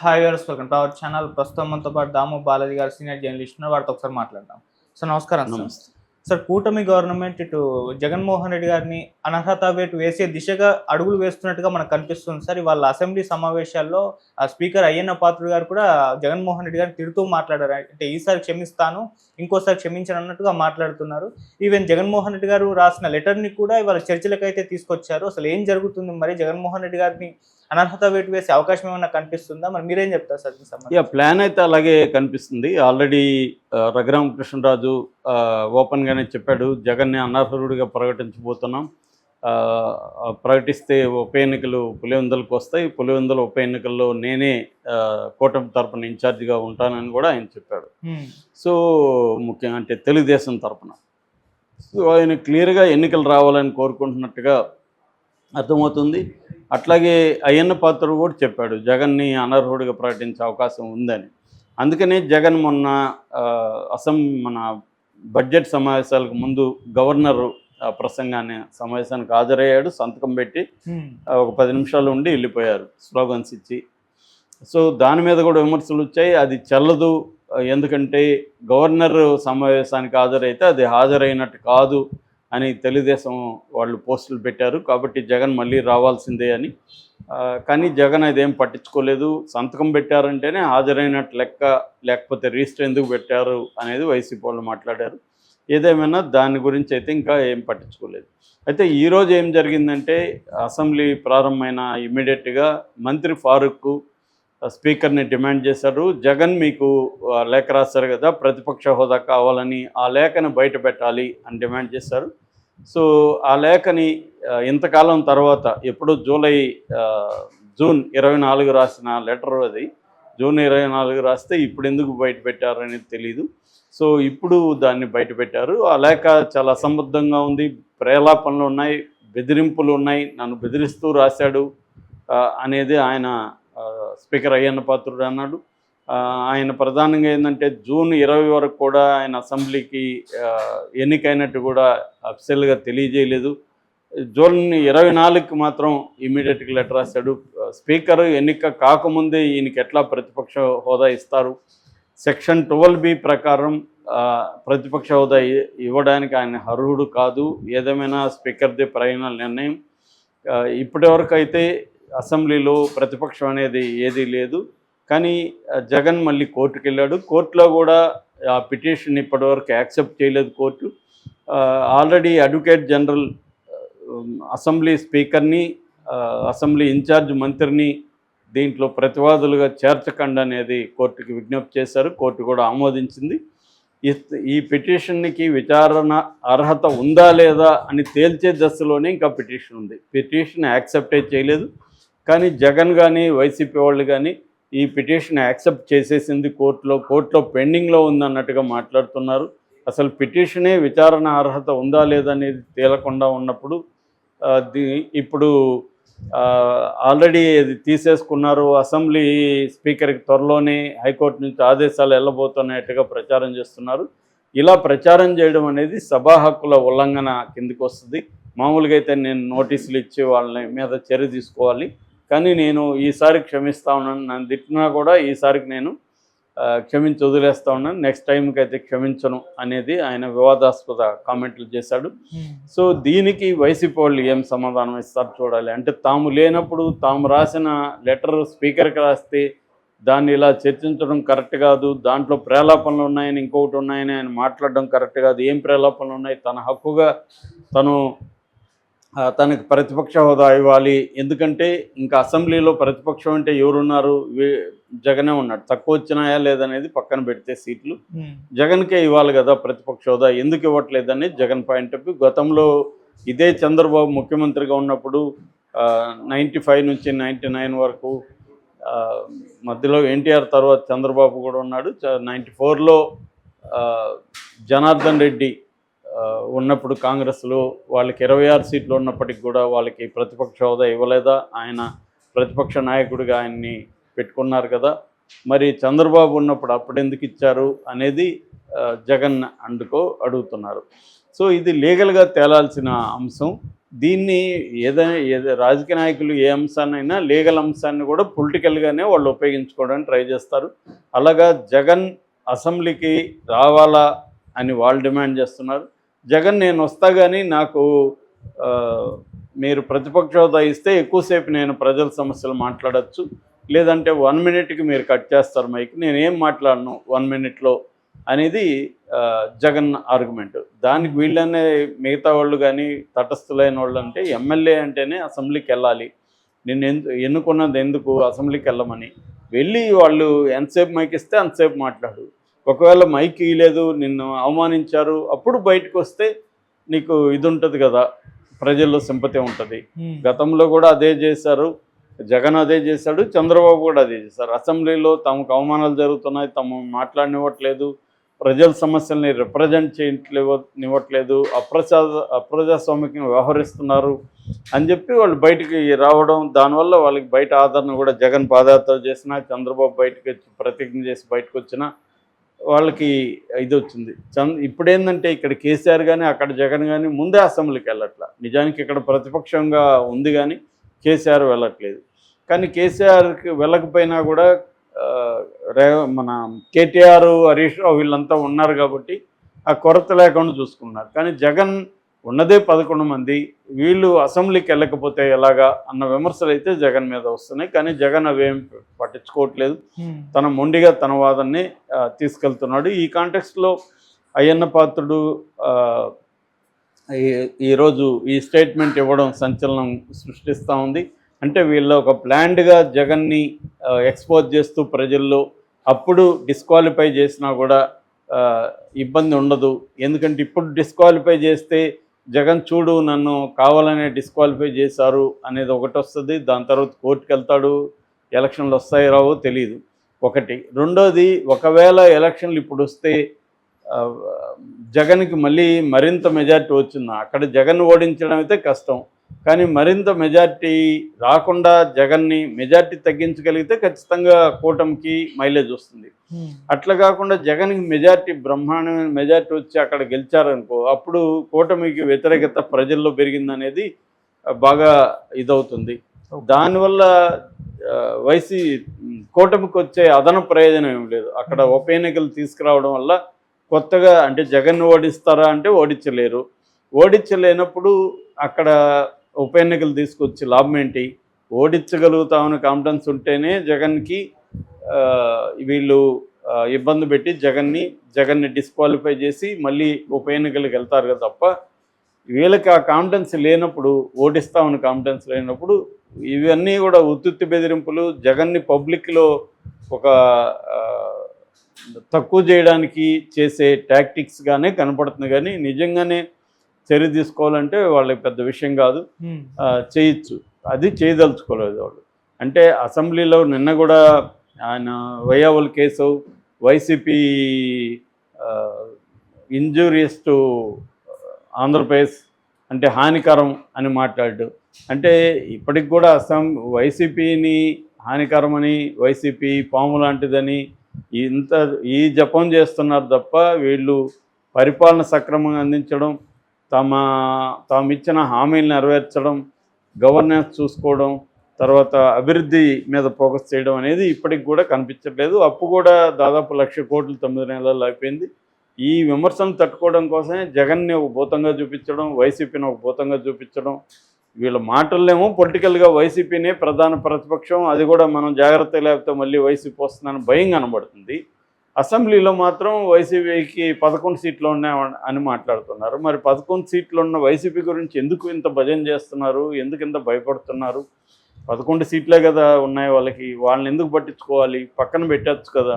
Hi గారు welcome to our channel ప్రస్తుతం మనతో పాటు దాము బాలాజీ గారు సీనియర్ జర్నలిస్ట్ ఉన్నారు. వారితో ఒకసారి మాట్లాడదాం. సార్ నమస్కారం సార్. సార్ కూటమి గవర్నమెంట్ ఇటు జగన్మోహన్ రెడ్డి గారిని అనర్హత వేటు వేసే దిశగా అడుగులు వేస్తున్నట్టుగా మనకు కనిపిస్తుంది సార్. ఇవాళ అసెంబ్లీ సమావేశాల్లో ఆ స్పీకర్ అయ్యన్న పాత్రుడు గారు కూడా జగన్మోహన్ రెడ్డి గారిని తిడుతూ మాట్లాడారు. అంటే ఈసారి క్షమిస్తాను ఇంకోసారి క్షమించను అన్నట్టుగా మాట్లాడుతున్నారు. ఈవెన్ జగన్మోహన్ రెడ్డి గారు రాసిన లెటర్ని కూడా ఇవాళ చర్చలకైతే తీసుకొచ్చారు. అసలు ఏం జరుగుతుంది మరి? జగన్మోహన్ రెడ్డి గారిని అనర్హత వేటు వేసే అవకాశం ఏమైనా కనిపిస్తుందా? మరి మీరేం చెప్తారు సార్ యా ప్లాన్ అయితే అలాగే కనిపిస్తుంది. ఆల్రెడీ రఘురామకృష్ణరాజు ఓపెన్గానే చెప్పాడు జగన్ని అనర్హుడిగా ప్రకటించబోతున్నాం. ప్రకటిస్తే ఉప ఎన్నికలు పులివెందులకు వస్తాయి. పులివెందుల ఉప ఎన్నికల్లో నేనే కూటమి తరపున ఇన్ఛార్జిగా ఉంటానని కూడా ఆయన చెప్పాడు. సో ముఖ్యంగా అంటే తెలుగుదేశం తరపున. సో ఆయన క్లియర్గా ఎన్నికలు రావాలని కోరుకుంటున్నట్టుగా అర్థమవుతుంది. అట్లాగే అయ్యన్న పాత్రుడు కూడా చెప్పాడు జగన్ని అనర్హుడిగా ప్రకటించే అవకాశం ఉందని. అందుకనే జగన్ మొన్న అసం మన బడ్జెట్ సమావేశాలకు ముందు గవర్నర్ ఆ, ప్రసంగాన్ని సమావేశానికి హాజరయ్యాడు సంతకం పెట్టి ఒక పది నిమిషాలు ఉండి వెళ్ళిపోయారు స్లోగన్స్ ఇచ్చి. సో దాని మీద కూడా విమర్శలు వచ్చాయి అది చెల్లదు ఎందుకంటే గవర్నర్ సమావేశానికి హాజరైతే అది హాజరైనట్టు కాదు అని తెలుగుదేశం వాళ్ళు పోస్టులు పెట్టారు. కాబట్టి జగన్ మళ్ళీ రావాల్సిందే అని. కానీ జగన్ అదేం పట్టించుకోలేదు. సంతకం పెట్టారంటేనే హాజరైనట్టు లెక్క లేకపోతే రిజిస్టర్ ఎందుకు పెట్టారు అనేది వైసీపీ వాళ్ళు మాట్లాడారు. ఏదేమైనా దాని గురించి అయితే ఇంకా ఏం పట్టించుకోలేదు. అయితే ఈరోజు ఏం జరిగిందంటే అసెంబ్లీ ప్రారంభమైన ఇమీడియట్గా మంత్రి ఫారూక్ స్పీకర్ని డిమాండ్ చేశారు. జగన్ మీకు లేఖ రాశారు కదా ప్రతిపక్ష హోదా కావాలని ఆ లేఖను బయట పెట్టాలి అని డిమాండ్ చేశారు. సో ఆ లేఖని ఇంతకాలం తర్వాత ఎప్పుడు జూలై జూన్ ఇరవై నాలుగు రాసిన లెటర్ అది. జూన్ ఇరవై నాలుగు రాస్తే ఇప్పుడు ఎందుకు బయట పెట్టారు అనేది తెలీదు. సో ఇప్పుడు దాన్ని బయట పెట్టారు. ఆ లేఖ చాలా అసంబద్ధంగా ఉంది. ప్రేలాపనలు ఉన్నాయి బెదిరింపులు ఉన్నాయి. నన్ను బెదిరిస్తూ రాశాడు అనేది ఆయన స్పీకర్ అయ్యన్న పాత్రుడు అన్నాడు. ఆయన ప్రధానంగా ఏంటంటే జూన్ ఇరవై వరకు కూడా ఆయన అసెంబ్లీకి ఎన్నికైనట్టు కూడా అఫిషియల్గా తెలియజేయలేదు. జూన్ ఇరవై నాలుగుకి మాత్రం ఇమీడియట్గా లెటర్ రాశాడు. స్పీకర్ ఎన్నిక కాకముందే ఈయనకి ఎట్లా ప్రతిపక్ష హోదా ఇస్తారు? సెక్షన్ ట్వెల్వ్ బి ప్రకారం ప్రతిపక్ష హోదా ఇవ్వడానికి ఆయన అర్హుడు కాదు. ఏదేమైనా స్పీకర్ది ప్రయాణ నిర్ణయం ఇప్పటి వరకు అయితే అసెంబ్లీలో ప్రతిపక్షం అనేది ఏదీ లేదు. కానీ జగన్ మళ్ళీ కోర్టుకు వెళ్ళాడు కోర్టులో కూడా ఆ పిటిషన్ ఇప్పటివరకు యాక్సెప్ట్ చేయలేదు court. Already advocate general assembly స్పీకర్ని assembly incharge మంత్రిని దీంట్లో ప్రతివాదులుగా చేర్చకండి అనేది కోర్టుకి విజ్ఞప్తి చేశారు. కోర్టు కూడా ఆమోదించింది. ఈ- ఈ పిటిషన్కి విచారణ అర్హత ఉందా లేదా అని తేల్చే దశలోనే ఇంకా పిటిషన్ ఉంది. పిటిషన్ యాక్సెప్టే చేయలేదు. కానీ జగన్ కానీ వైసీపీ వాళ్ళు కానీ ఈ పిటిషన్ యాక్సెప్ట్ చేసేసింది కోర్టులో కోర్టులో పెండింగ్లో ఉందన్నట్టుగా మాట్లాడుతున్నారు. అసలు పిటిషనే విచారణ అర్హత ఉందా లేదా అనేది తేలకుండా ఉన్నప్పుడు ఇప్పుడు ఆల్రెడీ అది తీసేసుకున్నారు. అసెంబ్లీ స్పీకర్కి త్వరలోనే హైకోర్టు నుంచి ఆదేశాలు వెళ్ళబోతున్నట్టుగా ప్రచారం చేస్తున్నారు. ఇలా ప్రచారం చేయడం అనేది సభా హక్కుల ఉల్లంఘన కిందికి వస్తుంది మామూలుగా అయితే నేను నోటీసులు ఇచ్చి వాళ్ళని మీద చర్య తీసుకోవాలి. కానీ నేను ఈసారి క్షమిస్తా ఉన్నాను. నన్ను తిట్టినా కూడా ఈసారికి నేను క్షమించి వదిలేస్తా ఉన్నాను. నెక్స్ట్ టైంకి అయితే క్షమించను అనేది ఆయన వివాదాస్పద కామెంట్లు చేశాడు. హ్మ్. సో దీనికి వైసీపీ వాళ్ళు ఏం సమాధానం ఇస్తారు చూడాలి. అంటే తాము లేనప్పుడు తాము రాసిన లెటర్ స్పీకర్కి రాస్తే దాన్ని ఇలా చర్చించడం కరెక్ట్ కాదు. దాంట్లో ప్రేలాపనలు ఉన్నాయని ఇంకొకటి ఉన్నాయని ఆయన మాట్లాడడం కరెక్ట్ కాదు. ఏం ప్రేలాపనలు ఉన్నాయి? తన హక్కుగా తను తనకు ప్రతిపక్ష హోదా ఇవ్వాలి. ఎందుకంటే ఇంకా అసెంబ్లీలో ప్రతిపక్షం అంటే ఎవరున్నారు? జగనే ఉన్నాడు. తక్కువ వచ్చినాయా లేదనేది పక్కన పెడితే సీట్లు. జగన్కే ఇవ్వాలి కదా ప్రతిపక్ష హోదా. ఎందుకు ఇవ్వట్లేదని జగన్ పాయింట్ ఆఫ్ వ్యూ. గతంలో ఇదే చంద్రబాబు ముఖ్యమంత్రిగా ఉన్నప్పుడు నైంటీ ఫైవ్ నుంచి నైంటీ నైన్ వరకు మధ్యలో ఎన్టీఆర్ తర్వాత చంద్రబాబు కూడా ఉన్నాడు. నైంటీ ఫోర్లో జనార్దన్ రెడ్డి ఉన్నప్పుడు కాంగ్రెస్లో వాళ్ళకి ఇరవై ఆరు సీట్లు ఉన్నప్పటికి కూడా వాళ్ళకి ప్రతిపక్ష హోదా ఇవ్వలేదా? ఆయన ప్రతిపక్ష నాయకుడిగా ఆయన్ని పెట్టుకున్నారు కదా. మరి చంద్రబాబు ఉన్నప్పుడు అప్పుడు ఎందుకు ఇచ్చారు అనేది జగన్ అండుకో అడుగుతున్నారు. సో ఇది లీగల్గా తేలాల్సిన అంశం. దీన్ని ఏదైనా ఏదో రాజకీయ నాయకులు ఏ అంశాన్నైనా లీగల్ అంశాన్ని కూడా పొలిటికల్గానే వాళ్ళు ఉపయోగించుకోవడానికి ట్రై చేస్తారు. అలాగా జగన్ అసెంబ్లీకి రావాలా అని వాళ్ళు డిమాండ్ చేస్తున్నారు. జగన్ నేను వస్తా కానీ నాకు మీరు ప్రతిపక్ష హోదా ఇస్తే ఎక్కువసేపు నేను ప్రజల సమస్యలు మాట్లాడచ్చు. లేదంటే వన్ మినిట్కి మీరు కట్ చేస్తారు మైక్. నేను ఏం మాట్లాడను వన్ మినిట్లో అనేది జగన్ ఆర్గ్యుమెంట్ దానికి వీళ్ళనే మిగతా వాళ్ళు కానీ తటస్థులైన వాళ్ళు అంటే ఎమ్మెల్యే అంటేనే అసెంబ్లీకి వెళ్ళాలి. నేను ఎందు ఎన్నుకున్నది ఎందుకు అసెంబ్లీకి వెళ్ళమని. వెళ్ళి వాళ్ళు ఎంతసేపు మైకిస్తే ఇస్తే అంతసేపు మాట్లాడు. ఒకవేళ మైక్ ఇవ్వలేదు నిన్ను అవమానించారు అప్పుడు బయటకు వస్తే నీకు ఇది ఉంటుంది కదా ప్రజల్లో సింపతి ఉంటుంది. గతంలో కూడా అదే చేశారు జగన్ అదే చేశాడు చంద్రబాబు కూడా అదే చేశారు. అసెంబ్లీలో తమకు అవమానాలు జరుగుతున్నాయి తమ మాట్లాడనివ్వట్లేదు ప్రజల సమస్యల్ని రిప్రజెంట్ చేయట్లేనివ్వట్లేదు అప్రజా అప్రజాస్వామికంగా వ్యవహరిస్తున్నారు అని చెప్పి వాళ్ళు బయటికి రావడం దానివల్ల వాళ్ళకి బయట ఆదరణ కూడా జగన్ పాదయాత్ర చేసినా చంద్రబాబు బయటకు వచ్చి ప్రతిజ్ఞ చేసి బయటకు వచ్చినా వాళ్ళకి ఇది వచ్చింది చంద్ ఇప్పుడేందంటే ఇక్కడ కేసీఆర్ కానీ అక్కడ జగన్ కానీ ముందే అసెంబ్లీకి వెళ్ళట్లా. నిజానికి ఇక్కడ ప్రతిపక్షంగా ఉంది కానీ కేసీఆర్ వెళ్ళట్లేదు. కానీ కేసీఆర్కి వెళ్ళకపోయినా కూడా రే మన కేటీఆర్ హరీష్ రావు వీళ్ళంతా ఉన్నారు కాబట్టి ఆ కొరత లేకుండా చూసుకున్నారు. కానీ జగన్ ఉన్నదే పదకొండు మంది. వీళ్ళు అసెంబ్లీకి వెళ్ళకపోతే ఎలాగా అన్న విమర్శలు అయితే జగన్ మీద వస్తున్నాయి. కానీ జగన్ అవేం పట్టించుకోవట్లేదు. తన మొండిగా తన వాదనని తీసుకెళ్తున్నాడు. ఈ కాంటెక్స్ట్లో అయ్యన్న పాత్రుడు ఈరోజు ఈ స్టేట్మెంట్ ఇవ్వడం సంచలనం సృష్టిస్తూ ఉంది. అంటే వీళ్ళు ఒక ప్లాన్డ్గా జగన్ని ఎక్స్పోజ్ చేస్తూ ప్రజల్లో అప్పుడు డిస్క్వాలిఫై చేసినా కూడా ఇబ్బంది ఉండదు. ఎందుకంటే ఇప్పుడు డిస్క్వాలిఫై చేస్తే జగన్ చూడు నన్ను కావాలనే డిస్క్వాలిఫై చేశారు అనేది ఒకటి వస్తుంది దాని తర్వాత కోర్టుకు వెళ్తాడు ఎలక్షన్లు వస్తాయి రావో తెలియదు ఒకటి. రెండోది ఒకవేళ ఎలక్షన్లు ఇప్పుడు వస్తే జగన్కి మళ్ళీ మరింత మెజార్టీ వచ్చిందా? అక్కడ జగన్ ఓడించడం అయితే కష్టం. కానీ మరింత మెజార్టీ రాకుండా జగన్ని మెజార్టీ తగ్గించగలిగితే ఖచ్చితంగా కూటమికి మైలేజ్ వస్తుంది. అట్లా కాకుండా జగన్కి మెజార్టీ బ్రహ్మాండమైన మెజార్టీ వచ్చి అక్కడ గెలిచారనుకో అప్పుడు కూటమికి వ్యతిరేకత ప్రజల్లో పెరిగిందనేది బాగా ఇదవుతుంది. దానివల్ల వైసీ కూటమికి వచ్చే అదన ప్రయోజనం ఏం లేదు. అక్కడ ఉప ఎన్నికలు తీసుకురావడం వల్ల కొత్తగా అంటే జగన్ ఓడిస్తారా అంటే ఓడించలేరు. ఓడించలేనప్పుడు అక్కడ ఉప ఎన్నికలు తీసుకొచ్చి లాభం ఏంటి? ఓడించగలుగుతామని కాన్ఫిడెన్స్ ఉంటేనే జగన్కి వీళ్ళు ఇబ్బంది పెట్టి జగన్ని జగన్ని డిస్క్వాలిఫై చేసి మళ్ళీ ఉప ఎన్నికలకు వెళ్తారు కదా తప్ప వీళ్ళకి ఆ కాన్ఫిడెన్స్ లేనప్పుడు ఓడిస్తామని కాన్ఫిడెన్స్ లేనప్పుడు ఇవన్నీ కూడా ఉత్తుత్తి బెదిరింపులు జగన్ని పబ్లిక్లో ఒక తక్కువ చేయడానికి చేసే టాక్టిక్స్గానే కనపడుతుంది కానీ నిజంగానే చర్య తీసుకోవాలంటే వాళ్ళకి పెద్ద విషయం కాదు. చేయొచ్చు. అది చేయదలుచుకోలేదు వాళ్ళు. అంటే అసెంబ్లీలో నిన్న కూడా ఆయన వైయావుల case YCP injurious to Andhra Pradesh అంటే హానికరం అని మాట్లాడు. అంటే ఇప్పటికి కూడా అస్సాం వైసీపీని హానికరమని వైసీపీ పాము లాంటిదని ఇంత ఈ జపం చేస్తున్నారు తప్ప వీళ్ళు పరిపాలన సక్రమంగా అందించడం తమ తాము ఇచ్చిన హామీలు నెరవేర్చడం గవర్నెన్స్ చూసుకోవడం తర్వాత అభివృద్ధి మీద ఫోకస్ చేయడం అనేది ఇప్పటికి కూడా కనిపించట్లేదు. అప్పు కూడా దాదాపు లక్ష కోట్లు తొమ్మిది నెలల్లో అయిపోయింది. ఈ విమర్శను తట్టుకోవడం కోసమే జగన్ని ఒక భూతంగా చూపించడం వైసీపీని ఒక భూతంగా చూపించడం వీళ్ళ మాటల్లేమో పొలిటికల్గా వైసీపీనే ప్రధాన ప్రతిపక్షం అది కూడా మనం జాగ్రత్త లేకపోతే మళ్ళీ వైసీపీ వస్తుందని భయం కనబడుతుంది. అసెంబ్లీలో మాత్రం వైసీపీకి పదకొండు సీట్లు ఉన్నాయి అని మాట్లాడుతున్నారు. మరి పదకొండు సీట్లు ఉన్న వైసీపీ గురించి ఎందుకు ఇంత భజన చేస్తున్నారు? ఎందుకు ఇంత భయపడుతున్నారు? పదకొండు సీట్లే కదా ఉన్నాయి వాళ్ళకి. వాళ్ళని ఎందుకు పట్టించుకోవాలి? పక్కన పెట్టచ్చు కదా.